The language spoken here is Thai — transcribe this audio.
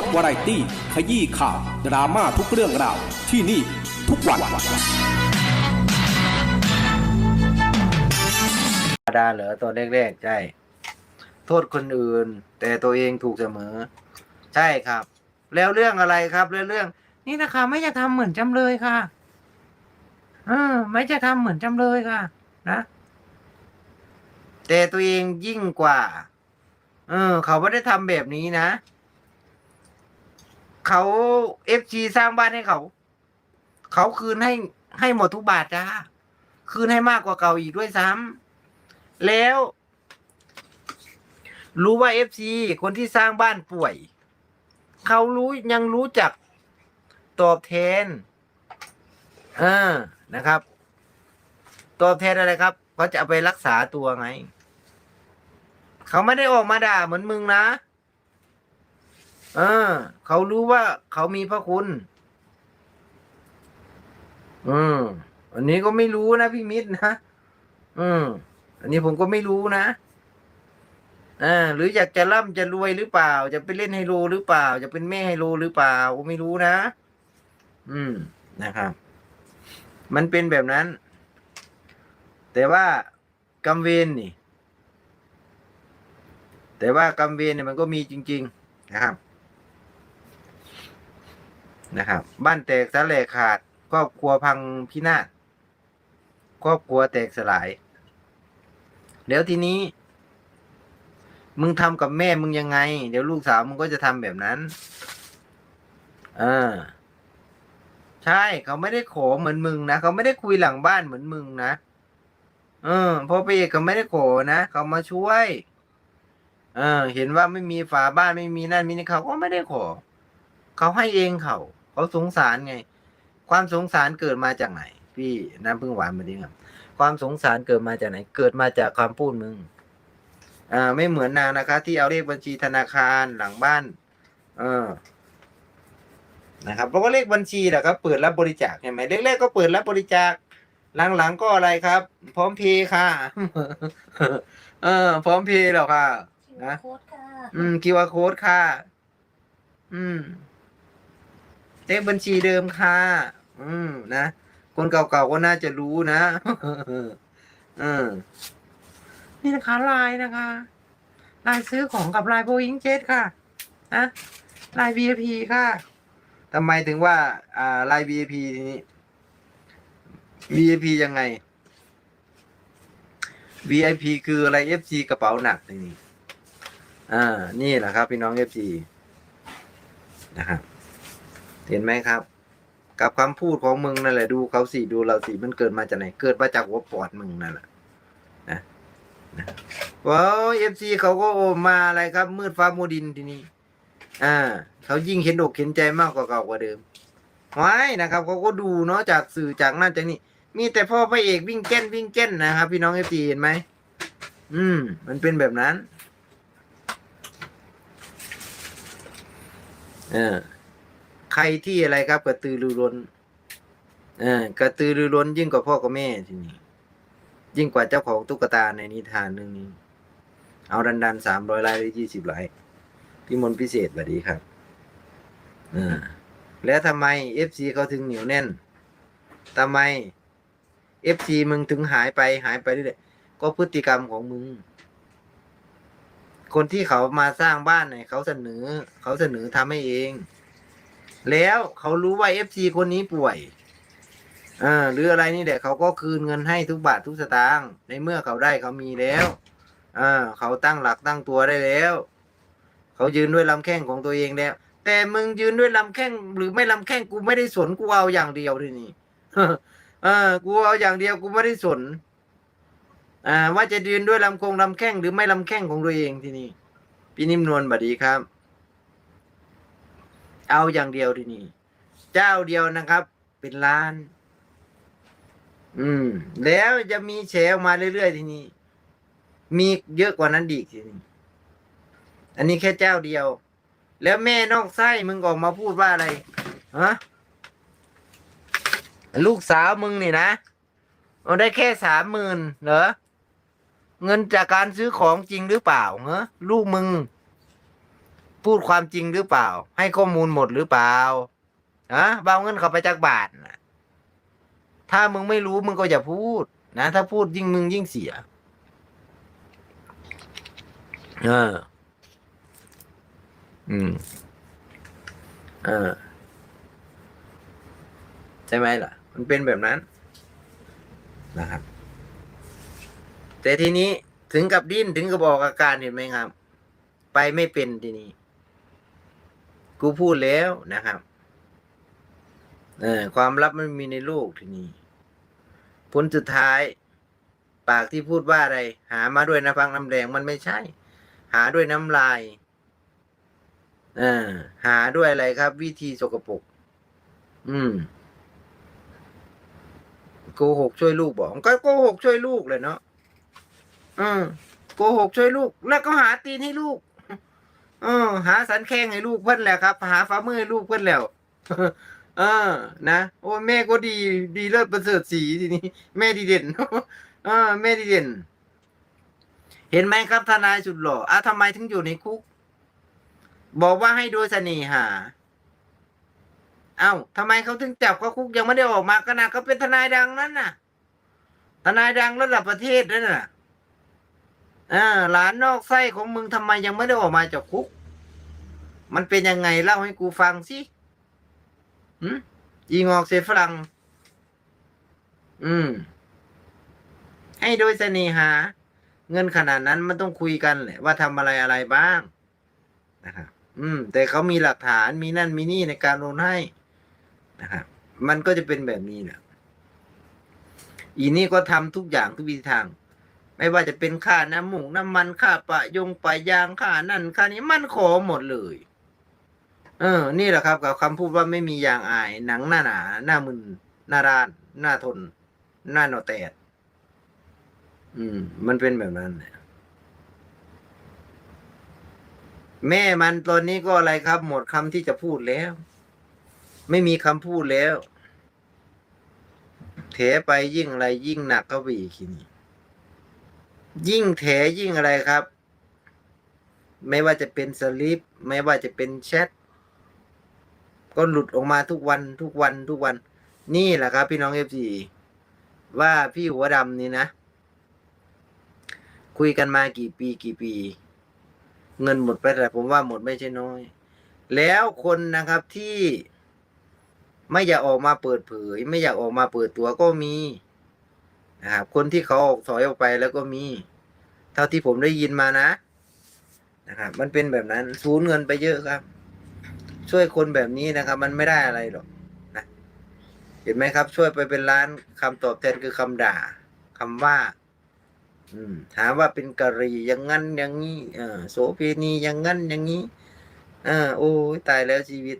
ถวาไรตี้ ขยี้ข่าว ดราม่าทุกเรื่องราว ที่นี่ทุกวันธรรมดาเหรอตอนแรกๆ ใช่ โทษคนอื่น แต่ตัวเองถูกเสมอ ใช่ครับ แล้วเรื่องอะไรครับแล้วเรื่อง นี่นะคะไม่จะทำเหมือนจำเลยค่ะเออไม่จะทำเหมือนจำเลยค่ะ นะ แต่ตัวเองยิ่งกว่า เออ เขาไม่ได้ทำแบบนี้นะ เขาเอฟซีสร้างบ้านให้เขา เขาคืนให้ให้หมดทุกบาทจ้า คืนให้มากกว่าเก่าอีกด้วยซ้ำแล้ว รู้ว่าเอฟซีคนที่สร้างบ้านป่วย เขารู้ยังรู้จักตอบแทนเออนะครับ ตอบแทนอะไรครับเขาจะเอาไปรักษาตัวไง เขาไม่ได้ออกมาด่าเหมือนมึงนะ เออเขารู้ว่าเขามีพระคุณ อืม อันนี้ก็ไม่รู้นะพี่มิตรนะอืม อันนี้ผมก็ไม่รู้นะอ่าหรืออยากจะร่ำจะรวยหรือเปล่า จะไปเล่นไฮโลหรือเปล่า จะเป็นแม่ไฮโลหรือเปล่าก็ไม่รู้นะ อืมนะครับ มันเป็นแบบนั้น แต่ว่ากรรมเวรนี่ แต่ว่ากรรมเวรเนี่ยมันก็มีจริง ๆ นะครับ นะครับ บ้านแตกสลายขาดครอบครัวพังพินาศครอบครัวแตกสลาย แล้วทีนี้ มึงทำกับแม่มึงยังไง เดี๋ยวลูกสาวมึงก็จะทำแบบนั้นอ่าใช่เขาไม่ได้ขอเหมือนมึงนะเขาไม่ได้คุยหลังบ้านเหมือนมึงนะเออพอไปเอกเขาไม่ได้ขอนะเขามาช่วย เออ เห็นว่าไม่มีฝาบ้านไม่มีนั่นมีนี่เขาก็ไม่ได้ขอ เขาให้เองเขา เขาสงสารไง ความสงสารเกิดมาจากไหน พี่น้ำพึ่งหวานมาดิครับ ความสงสารเกิดมาจากไหน เกิดมาจากความพูดมึง อ่า ไม่เหมือนนางนะคะ ที่เอาเลขบัญชีธนาคารหลังบ้าน เออ นะครับเพราะว่าเลขบัญชีแหละครับ เปิดรับบริจาคใช่ไหมแรกๆก็เปิดรับบริจาค หลังๆก็อะไรครับ พร้อมเพย์ค่ะ เออ พร้อมเพย์หรอกค่ะนะโค้ดค่ะ อืมคิวอาโค้ดค่ะอืม เลขบัญชีเดิมค่ะ อืมนะ คนเก่าๆก็น่าจะรู้นะเออนี่นะคะลน์นะคะลน์ซื้อของกับลน์โบอิงเจ็ค่ะนะไลน์ VIP ค่ะทำไมถึงว่า อ่าลน์ VIP ทีนี้ VIP ยังไง VIP คืออะไร FC กระเป๋าหนักทีนี้อ่า นี่แหละครับ พี่น้อง FC นะครับ เห็นไหมครับ กับคำพูดของมึงนั่นแหละดูเขาสิดูเราสิมันเกิดมาจากไหน เกิดมาจากหัวปอดมึงนั่นแหละนะนะว้าวเอฟซีเขาก็โอมาอะไรครับ มืดฟ้ามัวดินทีนี้ อ่า เขายิ่งเห็นอกเห็นใจมากกว่าเก่ากว่าเดิมไว้นะครับเขาก็ดูเนาะจากสื่อจากนั่นจากนี่มีแต่พ่อพระเอกวิ่งเก้นวิ่งเก้นนะครับ พี่น้องเอฟซีเห็นไหมอืม มันเป็นแบบนั้น เออ ใครที่อะไรครับ กระตือรือร้นเออกระตือรือร้นยิ่งกว่าพ่อกับแม่ทีนี้ยิ่งกว่าเจ้าของตุ๊กตาในนิทานเรื่องนี้ เอาดันดันสามร้อยไลค์หรือยี่สิบไลค์พี่มนพิเศษสวัสดีครับออแล้วทำไมเอฟซีเขาถึงเหนียวแน่นทำไมเอฟซีมึงถึงหายไปหายไปเรื่อยๆก็พฤติกรรมของมึง คนที่เขามาสร้างบ้านเนี่ยเขาเสนอ เขาเสนอทำให้เอง แล้วเขารู้ว่าเอฟซีคนนี้ป่วยอ่าหรืออะไรนี่แหละเขาก็คืนเงินให้ทุกบาททุกสตางค์ในเมื่อเขาได้เขามีแล้วอ่าเขาตั้งหลักตั้งตัวได้แล้ว เขายืนด้วยลำแข้งของตัวเองแล้ว แต่มึงยืนด้วยลำแข้งหรือไม่ลำแข้งกูไม่ได้สนกูเอาอย่างเดียวทีนี้เออกูเอาอย่างเดียวกูไม่ได้สน อ่า ว่าจะยืนด้วยลำโคงลำแข้งหรือไม่ลำแข้งของตัวเองที่นี่พี่นิ่มนวลบัดดีครับ เอาอย่างเดียวที่นี่ เจ้าเดียวนะครับ เป็นล้าน อืม แล้วจะมีแชร์ออกมาเรื่อยๆทีนี้ มีเยอะกว่านั้นอีกทีนี้ อันนี้แค่เจ้าเดียว แล้วแม่นอกไส้มึงออกมาพูดว่าอะไรฮะลูกสาวมึงนี่นะเอาได้แค่สามหมื่นเหรอเงินจากการซื้อของจริงหรือเปล่าเหรอลูกมึง พูดความจริงหรือเปล่า ให้ข้อมูลหมดหรือเปล่าอะเบาเงินเขาไปจากบาทนะถ้ามึงไม่รู้มึงก็อย่าพูด นะ ถ้าพูดยิ่งมึงยิ่งเสีย เออ อืม เออ ใช่ไหมล่ะ มันเป็นแบบนั้น นะครับ แต่ทีนี้ถึงกับดิ้นถึงกับบอกอาการเห็นไหมครับ ไปไม่เป็นทีนี้ กูพูดแล้วนะครับเออความลับมันมีในโลกทีนี้ผลสุดท้าย ปากที่พูดว่าอะไร หามาด้วยน้ำพังน้ำแดงมันไม่ใช่ หาด้วยน้ำลายเออหาด้วยอะไรครับ วิธีสกปรกอืมโกหกช่วยลูกบอกก็โกหกช่วยลูกเลยเนาะอืมโกหกช่วยลูก แล้วก็หาตีนให้ลูก เออ หาสันแข้งให้ลูกเพื่อนแหละครับ หาฝ่ามือให้ลูกเพื่อนแล้วเออ นะ โอ้แม่ก็ดี ดีเลิศประเสริฐสีทีนี้ แม่ดีเด่นเออ แม่ดีเด่น เห็นไหมครับทนายสุดหล่ออะทำไมถึงอยู่ในคุก บอกว่าให้โดยเสน่หา เอ้าทำไมเขาถึงจับเขาคุกยังไม่ได้ออกมาขนาดเขาเป็นทนายดังนั้นน่ะ ทนายดังระดับประเทศนั่นน่ะ อ่าหลานนอกไส้ของมึงทำไมยังไม่ได้ออกมาจากคุก มันเป็นยังไงเล่าให้กูฟังสิหืมอีงอกเสฝรั่งอืม ให้โดยเสน่หา เงินขนาดนั้นมันต้องคุยกันแหละว่าทำอะไรอะไรบ้างนะครับอืม แต่เขามีหลักฐานมีนั่นมีนี่ในการโอนให้นะครับมันก็จะเป็นแบบนี้แหละอีนี่ก็ทำทุกอย่างทุกวิธีทาง ไม่ว่าจะเป็นค่าน้ำหมูน้ำมันค่าปะยงปะยางค่านั่นค่านี้มันขอหมดเลย เออ นี่แหละครับ กับคำพูดว่าไม่มียางอายหนังหน้าหนาหน้ามึนหน้าร้านหน้าทน หน้าหนอแตดอืม มันเป็นแบบนั้นแหละแม่มันตอนนี้ก็อะไรครับ หมดคำที่จะพูดแล้ว ไม่มีคำพูดแล้วแถไปยิ่งอะไรยิ่งหนักเข้าไปอีกทีนี้ ยิ่งแถยิ่งอะไรครับ ไม่ว่าจะเป็นสลิปไม่ว่าจะเป็นแชทก็หลุดออกมาทุกวันทุกวันทุกวัน นี่แหละครับ พี่น้องเอฟซีว่าพี่หัวดำนี่นะ คุยกันมากี่ปีกี่ปี เงินหมดไปแต่ผมว่าหมดไม่ใช่น้อย แล้วคนนะครับที่ไม่อยากออกมาเปิดเผย ไม่อยากออกมาเปิดตัวก็มี นะครับคนที่เขาออกถอยออกไปแล้วก็มี เท่าที่ผมได้ยินมานะนะครับมันเป็นแบบนั้นสูญเงินไปเยอะครับ ช่วยคนแบบนี้นะครับ มันไม่ได้อะไรหรอกนะเห็นไหมครับ ช่วยไปเป็นล้านคำตอบแทนคือคำด่าคำว่า อืมถามว่าเป็นกะรีอย่างงั้นอย่างนี้เออโสเพณีอย่างงั้นอย่างนี้ เออโอ้ยตายแล้วชีวิต